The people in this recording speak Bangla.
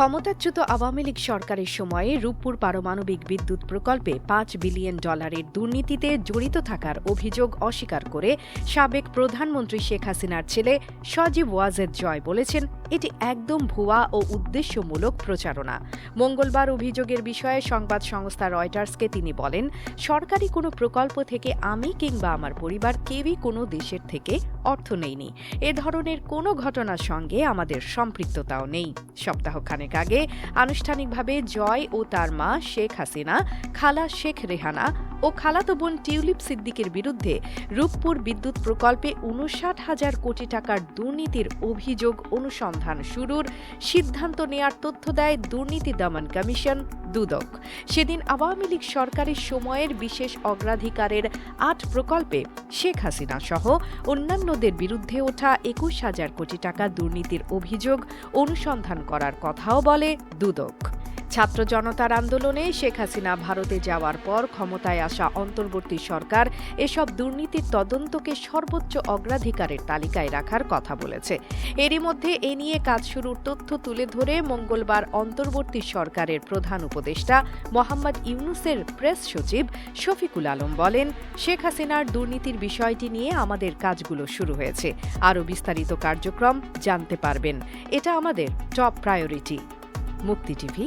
ক্ষমতাচ্যুত আওয়ামী লীগ সরকারের সময়ে রূপপুর পারমাণবিক বিদ্যুৎ প্রকল্পে পাঁচ বিলিয়ন ডলারের দুর্নীতিতে জড়িত থাকার অভিযোগ অস্বীকার করে সাবেক প্রধানমন্ত্রী শেখ হাসিনার ছেলে সজীব ওয়াজেদ জয় বলেছেন, এটি একদম ভুয়া ও উদ্দেশ্যমূলক প্রচারণা। মঙ্গলবার অভিযোগের বিষয়ে সংবাদ সংস্থা রয়টার্সকে তিনি বলেন, সরকারি কোনো প্রকল্প থেকে আমি কিংবা আমার পরিবার কেউই কোনো দেশের থেকে অর্থ নেইনি। এ ধরনের কোনো ঘটনার সঙ্গে আমাদের সম্পৃক্ততাও নেই। সপ্তাহখানেক আগে আনুষ্ঠানিকভাবে জয় ও তার মা শেখ হাসিনা খালা শেখ রেহানা ও খালাতো বোন টিউলিপ সিদ্দিকের বিরুদ্ধে রূপপুর বিদ্যুৎ প্রকল্পে উনষাট হাজার কোটি টাকার দুর্নীতির অভিযোগ অনুসন্ধান শুরুর সিদ্ধান্ত নেয়ার তথ্য দেয় দুর্নীতি দমন কমিশন দুদক। সেদিন আওয়ামী লীগ সরকারের সময়ের বিশেষ অগ্রাধিকারের আট প্রকল্পে শেখ হাসিনা সহ অন্যান্যদের বিরুদ্ধে ওঠা একুশ হাজার কোটি টাকা দুর্নীতির অভিযোগ অনুসন্ধান করার কথাও বলে দুদক। ছাত্র জনতার আন্দোলনে শেখ হাসিনা ভারতে যাওয়ার পর ক্ষমতায় আসা অন্তর্বর্তী সরকার এসব দুর্নীতির তদন্তকে সর্বোচ্চ অগ্রাধিকারের তালিকায় রাখার কথা বলেছে। এরই মধ্যে এ নিয়ে কাজ শুরুর তথ্য তুলে ধরে মঙ্গলবার অন্তর্বর্তী সরকারের প্রধান উপদেষ্টা মোহাম্মদ ইউনুসের প্রেস সচিব শফিকুল আলম বলেন, শেখ হাসিনার দুর্নীতির বিষয়টি নিয়ে আমাদের কাজগুলো শুরু হয়েছে। আরও বিস্তারিত কার্যক্রম জানতে পারবেন। এটা আমাদের top priority. Mukti TV